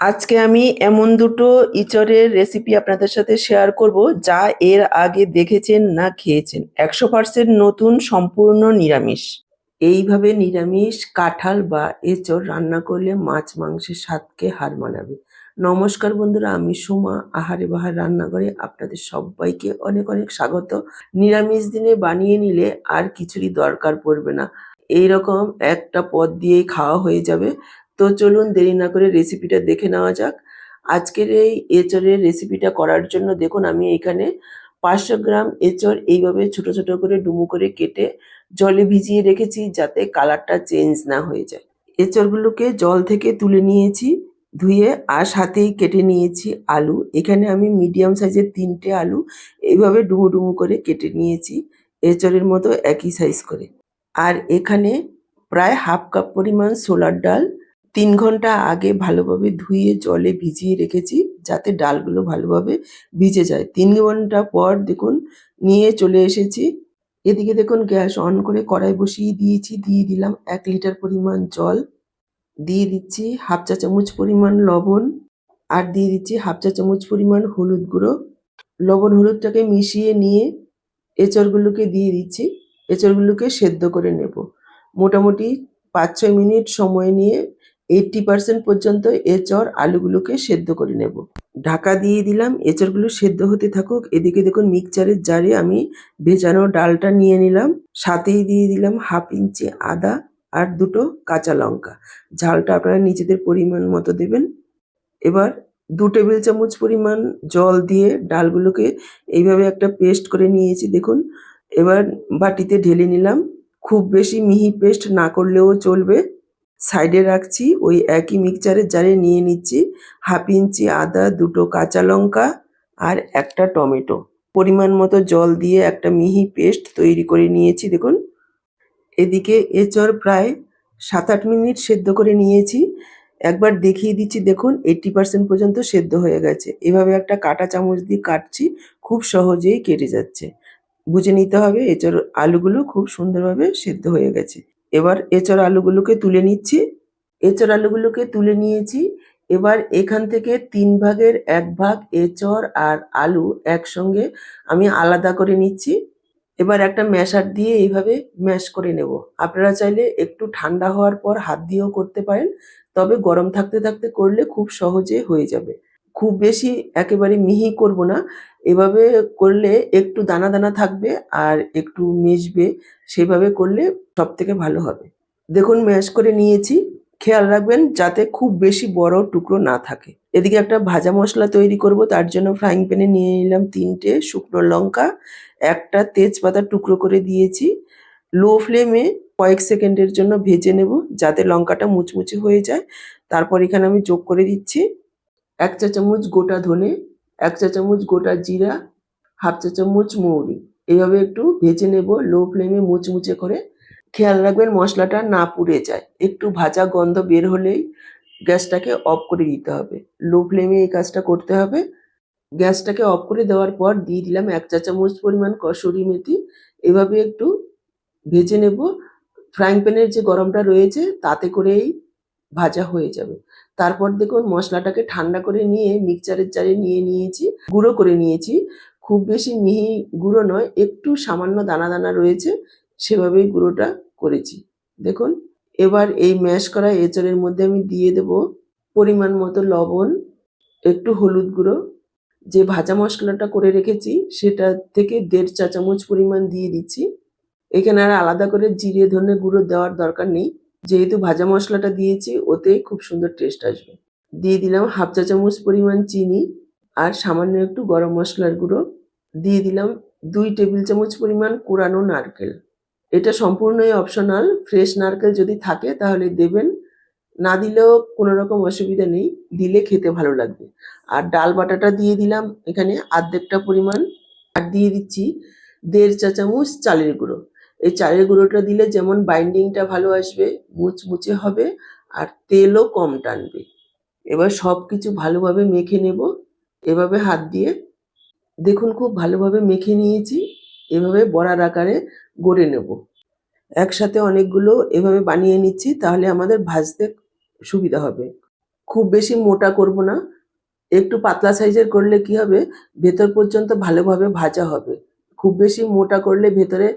আজকে আমি এমন দুটো ইঁচড়ের রেসিপি আপনাদের সাথে শেয়ার করব যা এর আগে দেখেছেন না খেয়েছেন। একশো পার্সেন্ট নতুন, সম্পূর্ণ নিরামিষ। এইভাবে নিরামিষ, কাঁঠাল বা এঁচড় রান্না করলে মাছ মাংসের স্বাদকে হার মানাবে। নমস্কার বন্ধুরা, আমি সুমা, আহারে বাহার রান্নাঘরে আপনাদের সবাইকে অনেক অনেক স্বাগত। নিরামিষ দিনে বানিয়ে নিলে আর কিছুরই দরকার পড়বে না। এইরকম একটা পদ দিয়েই খাওয়া হয়ে যাবে। তো চলুন দেরি না করে রেসিপিটা দেখে নেওয়া যাক। আজকের এই এঁচড়ের রেসিপিটা করার জন্য দেখুন, আমি এখানে পাঁচশো গ্রাম এঁচড় এইভাবে ছোট ছোট করে ডুমো করে কেটে জলে ভিজিয়ে রেখেছি যাতে কালারটা চেঞ্জ না হয়ে যায়। এঁচড়গুলোকে জল থেকে তুলে নিয়েছি, ধুয়ে আর সাথেই কেটে নিয়েছি আলু। এখানে আমি মিডিয়াম সাইজের তিনটে আলু এইভাবে ডুমো ডুমু করে কেটে নিয়েছি এঁচড়ের মতো একই সাইজ করে। আর এখানে প্রায় হাফ কাপ পরিমাণ ছোলার ডাল তিন ঘণ্টা আগে ভালোভাবে ধুয়ে, জলে ভিজিয়ে রেখেছি যাতে ডালগুলো ভালোভাবে ভিজে যায়। তিন ঘণ্টা পর দেখুন নিয়ে চলে এসেছি। এদিকে দেখুন গ্যাস অন করে কড়াই বসিয়ে দিয়েছি, দিয়ে দিলাম এক লিটার পরিমাণ জল, দিয়ে দিচ্ছি হাফ চা চামচ পরিমাণ লবণ আর দিয়ে দিচ্ছি হাফ চা চামচ পরিমাণ হলুদ গুঁড়ো। লবণ হলুদটাকে মিশিয়ে নিয়ে এঁচড়গুলোকে দিয়ে দিচ্ছি, এঁচড়গুলোকে সেদ্ধ করে নেব। মোটামুটি পাঁচ ছয় মিনিট সময় নিয়ে এইটটি পার্সেন্ট পর্যন্ত এঁচড় আলুগুলোকে সেদ্ধ করে নেব। ঢাকা দিয়ে দিলাম, এঁচড়গুলো সেদ্ধ হতে থাকুক। এদিকে দেখুন মিক্সচারের জারে আমি ভেজানো ডালটা নিয়ে নিলাম। সাথেই দিয়ে দিলাম হাফ ইঞ্চি আদা আর দুটো কাঁচা লঙ্কা। ঝালটা আপনারা নিজেদের পরিমাণ মতো দেবেন। এবার দু টেবিল চামচ পরিমাণ জল দিয়ে ডালগুলোকে এইভাবে একটা পেস্ট করে নিয়েছি, দেখুন। এবার বাটিতে ঢেলে নিলাম। খুব বেশি মিহি পেস্ট না করলেও চলবে। সাইডে রাখছি, ওই একই মিক্সচারের জারে নিয়ে নিচ্ছি। হাফ ইঞ্চি আদা, দুটো কাঁচা লঙ্কা আর একটা টমেটো। পরিমাণ মতো জল দিয়ে একটা মিহি পেস্ট তৈরি করে নিয়েছি, দেখুন। এদিকে এঁচড় প্রায় সাত আট মিনিট সেদ্ধ করে নিয়েছি। একবার দেখিয়ে দিচ্ছি, দেখুন এইটটি পার্সেন্ট পর্যন্ত সেদ্ধ হয়ে গেছে। এভাবে একটা কাটা চামচ দিয়ে কাটছি, খুব সহজেই কেটে যাচ্ছে। বুঝে নিতে হবে, এঁচড় আলুগুলো খুব সুন্দরভাবে সেদ্ধ হয়ে গেছে। এবার এঁচড় আলুগুলোকে তুলে নিচ্ছি। এঁচড় আলুগুলোকে তুলে নিয়েছি। এবার এখান থেকে তিন ভাগের এক ভাগ এঁচড় আর আলু একসঙ্গে আমি আলাদা করে নিচ্ছি। এবার একটা ম্যাশার দিয়ে এইভাবে ম্যাশ করে নেব। আপনারা চাইলে একটু ঠান্ডা হওয়ার পর হাত দিয়েও করতে পারেন, তবে গরম থাকতে থাকতে করলে খুব সহজে হয়ে যাবে। খুব বেশি একেবারে মিহি করব না। এভাবে করলে একটু দানা দানা থাকবে আর একটু মিশবে, সেভাবে করলে সব থেকে ভালো হবে। দেখুন, ম্যাশ করে নিয়েছি। খেয়াল রাখবেন যাতে খুব বেশি বড় টুকরো না থাকে। এদিকে একটা ভাজা মশলা তৈরি করব, তার জন্য ফ্রাইং প্যানে নিয়ে নিলাম তিনটে শুকনো লঙ্কা, একটা তেজপাতা টুকরো করে দিয়েছি। লো ফ্লেমে কয়েক সেকেন্ডের জন্য ভেজে নেব যাতে লঙ্কাটা মুচমুচে হয়ে যায়। তারপর এখানে আমি যোগ করে দিচ্ছি। এক চা চামচ গোটা ধনে, এক চা চামচ গোটা জিরা, হাফ চা চামচ মৌরি। এইভাবে একটু ভেজে নেব, লো ফ্লেমে মুচমুচে করে। খেয়াল রাখবেন মশলাটা না পুড়ে যায়। একটু ভাজা গন্ধ বের হলেই গ্যাসটাকে অফ করে দিতে হবে। লো ফ্লেমে এই কাজটা করতে হবে। গ্যাসটাকে অফ করে দেওয়ার পর দিয়ে দিলাম এক চা চামচ পরিমাণ কসুরি মেথি। এভাবে একটু ভেজে নেব। ফ্রাইং প্যানের যে গরমটা রয়েছে, তাতে করেই ভাজা হয়ে যাবে। তারপর দেখুন মশলাটাকে ঠান্ডা করে নিয়ে মিক্সচারের জারে নিয়ে নিয়েছি, গুঁড়ো করে নিয়েছি। খুব বেশি মিহি গুঁড়ো নয়, একটু সামান্য দানা দানা রয়েছে, সেভাবেই গুঁড়োটা করেছি। দেখুন, এবার এই ম্যাশ করা এঁচড়ের মধ্যে আমি দিয়ে দেব পরিমাণ মতো লবণ, একটু হলুদ গুঁড়ো। যে ভাজা মশলাটা করে রেখেছি, সেটা থেকে দেড় চা চামচ পরিমাণ দিয়ে দিচ্ছি। এখানে আর আলাদা করে জিরে, ধনে গুঁড়ো দেওয়ার দরকার নেই। যেহেতু ভাজা মশলাটা দিয়েছি ওতে খুব সুন্দর টেস্ট আসবে। দিয়ে দিলাম হাফ চা চামচ পরিমাণ চিনি আর সামান্য একটু গরম মশলার গুঁড়ো। দিয়ে দিলাম দুই টেবিল চামচ পরিমাণ কোরানো নারকেল। এটা সম্পূর্ণই অপশনাল ফ্রেশ নারকেল যদি থাকে তাহলে দেবেন। না দিলেও কোনো রকম অসুবিধা নেই, দিলে খেতে ভালো লাগবে। আর ডাল বাটাটা দিয়ে দিলাম এখানে আর্ধেকটা পরিমাণ। আর দিয়ে দিচ্ছি দেড় চা চামচ চালের গুঁড়ো। এই চালের গুঁড়োটা দিলে যেমন বাইন্ডিংটা ভালো আসবে, মুচমুচে হবে আর তেলও কম টানবে। এবার সব কিছু ভালোভাবে মেখে নেব। এভাবে হাত দিয়ে দেখুন খুব ভালোভাবে মেখে নিয়েছি। এভাবে বড়ার আকারে গড়ে নেব। একসাথে অনেকগুলো এভাবে বানিয়ে নিচ্ছি, তাহলে আমাদের ভাজতে সুবিধা হবে। খুব বেশি মোটা করব না। একটু পাতলা সাইজের করলে কি হবে? ভেতর পর্যন্ত ভালোভাবে ভাজা হবে। খুব বেশি মোটা করলে ভেতরে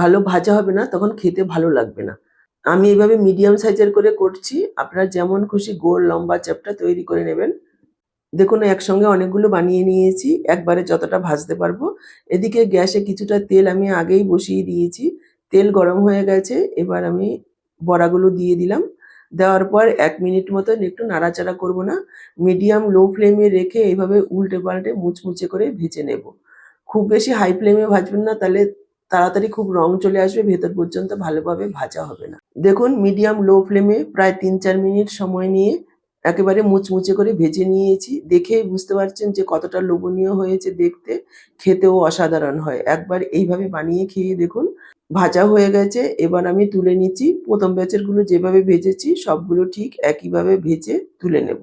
ভালো ভাজা হবে না, তখন খেতে ভালো লাগবে না। আমি এইভাবে মিডিয়াম সাইজের করে করছি, আপনারা যেমন খুশি গোল লম্বা চ্যাপটা তৈরি করে নেবেন। দেখুন, একসঙ্গে অনেকগুলো বানিয়ে নিয়েছি, একবারে যতটা ভাজতে পারব। এদিকে গ্যাসে কিছুটা তেল আমি আগেই বসিয়ে দিয়েছি, তেল গরম হয়ে গেছে, এবার আমি বড়াগুলো দিয়ে দিলাম। দেওয়ার পর এক মিনিট মতন একটু নাড়াচাড়া করব না মিডিয়াম লো ফ্লেমে রেখে এইভাবে উল্টে পাল্টে মুচমুচে করে ভেজে নেব। খুব বেশি হাই ফ্লেমে ভাজবেন না, তাহলে তাড়াতাড়ি খুব রং চলে আসবে, ভেতর পর্যন্ত ভালোভাবে ভাজা হবে না। দেখুন মিডিয়াম লো ফ্লেমে প্রায় তিন চার মিনিট সময় নিয়ে একেবারে মুচমুচে করে ভেজে নিয়েছি। দেখেই বুঝতে পারছেন যে কতটা লোভনীয় হয়েছে দেখতে। খেতেও অসাধারণ হয়। একবার এইভাবে বানিয়ে খেয়ে দেখুন, ভাজা হয়ে গেছে। এবার আমি তুলে নিচ্ছি। প্রথম ব্যাচেরগুলো যেভাবে ভেজেছি, সবগুলো ঠিক একইভাবে ভেজে তুলে নেব।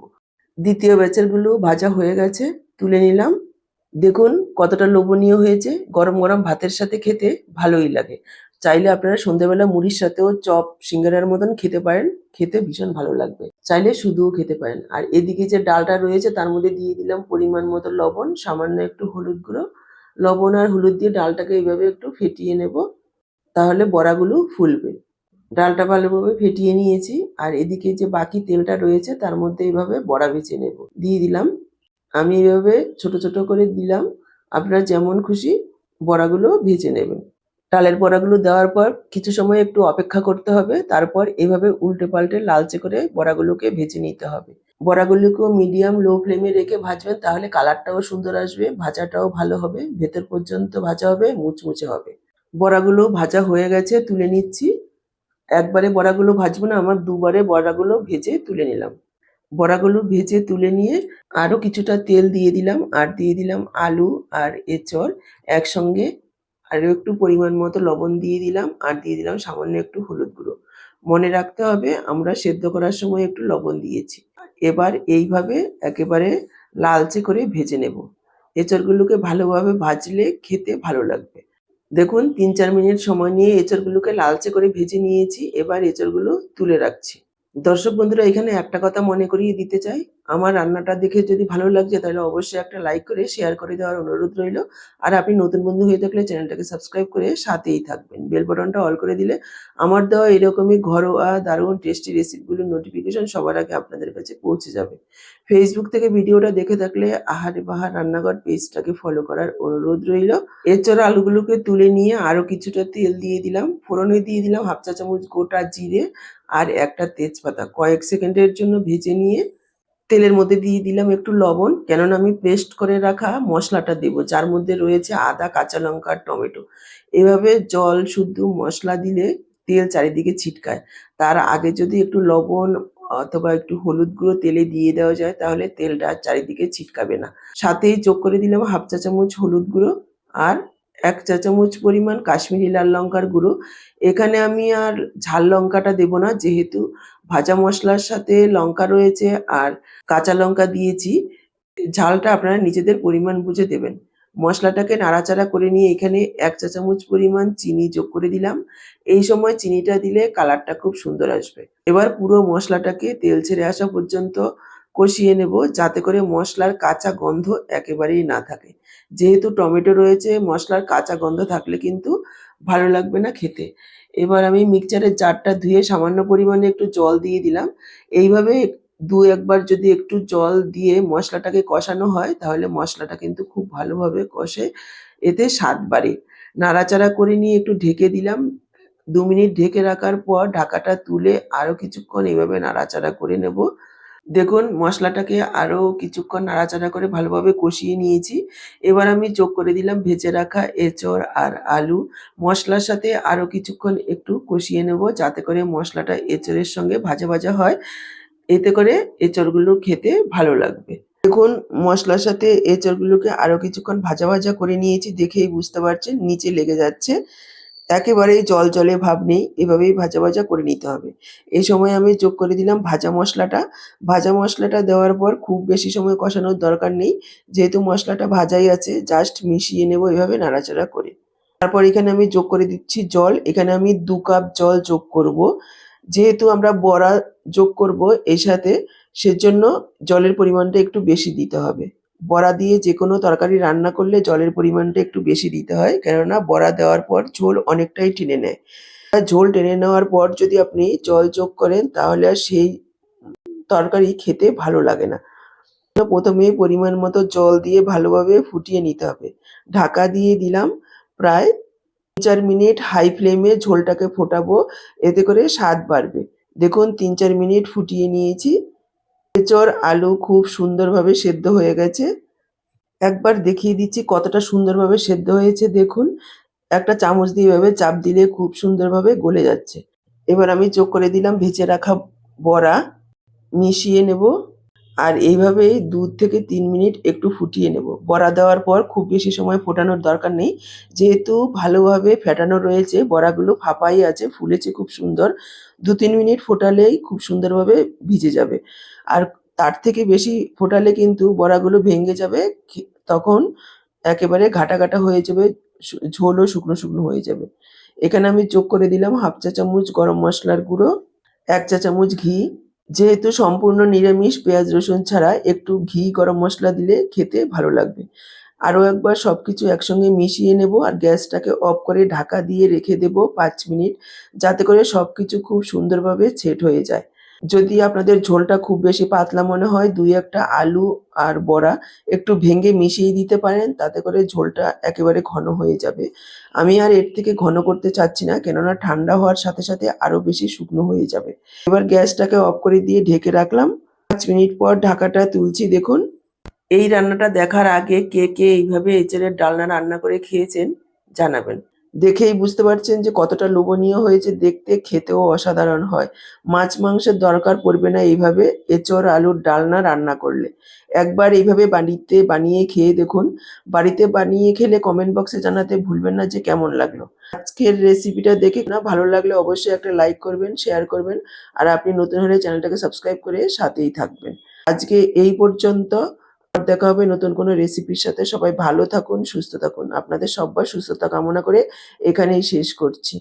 দ্বিতীয় ব্যাচেরগুলো ভাজা হয়ে গেছে, তুলে নিলাম। দেখুন কতটা লোভনীয় হয়েছে। গরম গরম ভাতের সাথে খেতে ভালোই লাগে। চাইলে আপনারা সন্ধ্যেবেলা মুড়ির সাথেও চপ, সিঙ্গারার মতন খেতে পারেন। খেতে ভীষণ ভালো লাগবে। চাইলে শুধুও খেতে পারেন। আর এদিকে যে ডালটা রয়েছে তার মধ্যে দিয়ে দিলাম পরিমাণ মতো লবণ, সামান্য একটু হলুদ গুঁড়ো। লবণ আর হলুদ দিয়ে ডালটাকে এইভাবে একটু ফেটিয়ে নেব। তাহলে বড়াগুলো ফুলবে। ডালটা ভালোভাবে ফেটিয়ে নিয়েছি। আর এদিকে যে বাকি তেলটা রয়েছে তার মধ্যে এইভাবে বড়া বেছে নেব। দিয়ে দিলাম আমি এভাবে ছোট ছোট করে দিলাম। আপনারা যেমন খুশি বড়াগুলো ভেজে নেবেন। ডালের বড়াগুলো দেওয়ার পর কিছু সময় একটু অপেক্ষা করতে হবে। তারপর এভাবে উল্টে পাল্টে লালচে করে বড়াগুলোকে ভেজে নিতে হবে। বড়াগুলোকেও মিডিয়াম লো ফ্লেমে রেখে ভাজবেন, তাহলে কালারটাও সুন্দর আসবে, ভাজাটাও ভালো হবে, ভেতর পর্যন্ত ভাজা হবে, মুচমুচে হবে। বড়াগুলো ভাজা হয়ে গেছে, তুলে নিচ্ছি। একবারে বড়াগুলো ভাজবো না, আমার দুবারে বড়াগুলো ভেজে তুলে নিলাম। বড়াগুলো ভেজে তুলে নিয়ে আরও কিছুটা তেল দিয়ে দিলাম। আর দিয়ে দিলাম আলু আর এঁচড়। একসঙ্গে আরও একটু পরিমাণ মতো লবণ দিয়ে দিলাম। আর দিয়ে দিলাম সামান্য একটু হলুদ গুঁড়ো। মনে রাখতে হবে আমরা সেদ্ধ করার সময় একটু লবণ দিয়েছি। এবার এইভাবে একেবারে লালচে করে ভেজে নেব। এঁচড়গুলোকে ভালোভাবে ভাজলে খেতে ভালো লাগবে। দেখুন, তিন চার মিনিট সময় নিয়ে এঁচড়গুলোকে লালচে করে ভেজে নিয়েছি। এবার এঁচড়গুলো তুলে রাখছি। দর্শক বন্ধুরা এখানে একটা কথা মনে করিয়ে দিতে চাই। আমার রান্নাটা দেখে যদি ভালো লাগছে, তাহলে অবশ্যই একটা লাইক করে শেয়ার করে দেওয়ার অনুরোধ রইল। আর আপনি নতুন বন্ধু হয়ে থাকলে চ্যানেলটাকে সাবস্ক্রাইব করে সাথেই থাকবেন। বেল বাটনটা অল করে দিলে আমার দেওয়া এরকমই ঘরোয়া, দারুণ টেস্টি রেসিপিগুলোর নোটিফিকেশন সবার আগে আপনাদের কাছে পৌঁছে যাবে। ফেসবুক থেকে ভিডিওটা দেখে থাকলে আহারে বাহার রান্নাঘর পেজটাকে ফলো করার অনুরোধ রইল। এছাড়া আলুগুলোকে তুলে নিয়ে আরও কিছুটা তেল দিয়ে দিলাম। ফোড়নে দিয়ে দিলাম হাফ চা চামচ গোটা জিরে আর একটা তেজপাতা। কয়েক সেকেন্ডের জন্য ভেজে নিয়ে তেলের মধ্যে দিয়ে দিলাম একটু লবণ, কেননা আমি পেস্ট করে রাখা মশলাটা দেব, যার মধ্যে রয়েছে আদা, কাঁচা লঙ্কা, টমেটো। এভাবে জল শুদ্ধ মশলা দিলে তেল চারিদিকে ছিটকায়। তার আগে যদি একটু লবণ অথবা একটু হলুদ গুঁড়ো তেলে দিয়ে দেওয়া যায়, তাহলে তেলটা চারিদিকে ছিটকাবে না। সাথেই যোগ করে দিলাম হাফ চা চামচ হলুদ গুঁড়ো আর এক চা চামচ পরিমাণ কাশ্মীরি লাল লঙ্কার গুঁড়ো। এখানে আমি আর ঝাল লঙ্কাটা দেব না, যেহেতু ভাজা মশলার সাথে লঙ্কা রয়েছে আর কাঁচা লঙ্কা দিয়েছি। ঝালটা আপনারা নিজেদের পরিমাণ বুঝে দেবেন। মশলাটাকে নাড়াচাড়া করে নিয়ে এখানে এক চা চামচ পরিমাণ চিনি যোগ করে দিলাম। এই সময় চিনিটা দিলে কালারটা খুব সুন্দর আসবে। এবার পুরো মশলাটাকে তেল ছেড়ে আসা পর্যন্ত কষিয়ে নেব যাতে করে মশলার কাঁচা গন্ধ একেবারেই না থাকে। যেহেতু টমেটো রয়েছে, মশলার কাঁচা গন্ধ থাকলে কিন্তু ভালো লাগবে না খেতে। এবার আমি মিক্সচারের চারটা ধুয়ে সামান্য পরিমাণে একটু জল দিয়ে দিলাম। এইভাবে দু একবার যদি একটু জল দিয়ে মশলাটাকে কষানো হয়, তাহলে মশলাটা কিন্তু খুব ভালোভাবে কষে এতে স্বাদ বাড়ে। নাড়াচাড়া করে নিয়ে একটু ঢেকে দিলাম। দু মিনিট ঢেকে রাখার পর ঢাকাটা তুলে আরও কিছুক্ষণ এইভাবে নাড়াচাড়া করে নেব। দেখুন, মশলাটাকে আরও কিছুক্ষণ নাড়াচাড়া করে ভালোভাবে কষিয়ে নিয়েছি। এবার আমি যোগ করে দিলাম ভেজে রাখা এঁচড় আর আলু। মশলার সাথে আরও কিছুক্ষণ একটু কষিয়ে নেব যাতে করে মশলাটা এঁচড়ের সঙ্গে ভাজা ভাজা হয়। এতে করে এঁচড়গুলো খেতে ভালো লাগবে। দেখুন, মশলার সাথে এঁচড়গুলোকে আরও কিছুক্ষণ ভাজা ভাজা করে নিয়েছি দেখেই বুঝতে পারছেন, নিচে লেগে যাচ্ছে। একেবারেই জল জলে ভাব নেই, এভাবেই ভাজা ভাজা করে নিতে হবে। এই সময় আমি যোগ করে দিলাম ভাজা মশলাটা। ভাজা মশলাটা দেওয়ার পর খুব বেশি সময় কষানোর দরকার নেই। যেহেতু মশলাটা ভাজাই আছে জাস্ট মিশিয়ে নেব এভাবে নাড়াচাড়া করে। তারপর এখানে আমি যোগ করে দিচ্ছি জল। এখানে আমি দু কাপ জল যোগ করব। যেহেতু আমরা বড়া যোগ করব, এর সাথে সেজন্য জলের পরিমাণটা একটু বেশি দিতে হবে। বড়া দিয়ে যে কোনো তরকারি রান্না করলে জলের পরিমাণটা একটু বেশি দিতে হয়। কেননা বড়া দেওয়ার পর ঝোল অনেকটাই টেনে নেয়। আর ঝোল টেনে নেওয়ার পর যদি আপনি জল যোগ করেন তাহলে আর সেই তরকারি খেতে ভালো লাগে না। প্রথমে পরিমাণ মতো জল দিয়ে ভালোভাবে ফুটিয়ে নিতে হবে। ঢাকা দিয়ে দিলাম প্রায় তিন চার মিনিট হাই ফ্লেমে ঝোলটাকে ফোটাবো। এতে করে স্বাদ বাড়বে। দেখুন, তিন চার মিনিট ফুটিয়ে নিয়েছি। এঁচড় আলু খুব সুন্দরভাবে সেদ্ধ হয়ে গেছে। একবার দেখিয়ে দিচ্ছি কতটা সুন্দরভাবে সেদ্ধ হয়েছে, দেখুন। একটা চামচ দিয়ে এভাবে চাপ দিলে খুব সুন্দরভাবে গলে যাচ্ছে। এবার আমি চোখ করে দিলাম, ভেজে রাখা বড়া। মিশিয়ে নেব। আর এইভাবে দুধ থেকে তিন মিনিট একটু ফুটিয়ে নেব। বড়া দেওয়ার পর খুব বেশি সময় ফোটানোর দরকার নেই। যেহেতু ভালোভাবে ফেটানো রয়েছে, বড়াগুলো ফাঁপাই আছে, ফুলেছে খুব সুন্দর। দু তিন মিনিট ফোটালেই খুব সুন্দরভাবে ভিজে যাবে। আর তার থেকে বেশি ফোটালে কিন্তু বড়াগুলো ভেঙে যাবে তখন একেবারে ঘাটা ঘাটা হয়ে যাবে ঝোলও শুকনো শুকনো হয়ে যাবে। এখানে আমি যোগ করে দিলাম হাফ চা চামচ গরম মশলার গুঁড়ো, এক চা চামচ ঘি যেহেতু সম্পূর্ণ নিরামিষ, পেঁয়াজ, রসুন ছাড়া একটু ঘি, গরম মশলা দিলে খেতে ভালো লাগবে। আরও একবার সব কিছু একসঙ্গে মিশিয়ে নেব আর গ্যাসটাকে অফ করে ঢাকা দিয়ে রেখে দেব পাঁচ মিনিট, যাতে করে সব কিছু খুব সুন্দরভাবে সেট হয়ে যায়। যদি আপনাদের ঝোলটা খুব বেশি পাতলা মনে হয়, দুই একটা আলু আর বড়া একটু ভেঙে মিশিয়ে দিতে পারেন, তাতে করে ঝোলটা একেবারে ঘন হয়ে যাবে। আমি আর এর থেকে ঘন করতে চাচ্ছি না, কেননা ঠান্ডা হওয়ার সাথে সাথে আরও বেশি শুকনো হয়ে যাবে। এবার গ্যাসটাকে অফ করে দিয়ে ঢেকে রাখলাম। পাঁচ মিনিট পর ঢাকাটা তুলছি, দেখুন। এই রান্নাটা দেখার আগে কে কে এইভাবে এঁচড়ের ডালনা রান্না করে খেয়েছেন জানাবেন। দেখেই বুঝতে পারছেন যে কতটা লোভনীয় হয়েছে দেখতে, খেতেও অসাধারণ হয়। মাছ মাংসের দরকার পড়বে না এইভাবে এঁচড়, আলুর ডালনা রান্না করলে। একবার এইভাবে বাড়িতে বানিয়ে খেয়ে দেখুন। বাড়িতে বানিয়ে খেলে কমেন্ট বক্সে জানাতে ভুলবেন না যে কেমন লাগল। আজকের রেসিপিটা দেখে না ভালো লাগলে অবশ্যই একটা লাইক করবেন শেয়ার করবেন। আর আপনি নতুন হলে চ্যানেলটাকে সাবস্ক্রাইব করে সাথেই থাকবেন। আজকে এই পর্যন্ত। আবার দেখা হবে নতুন কোনো রেসিপির সাথে। সবাই ভালো থাকুন, সুস্থ থাকুন। আপনাদের সবার সুস্থতা কামনা করে এখানেই শেষ করছি।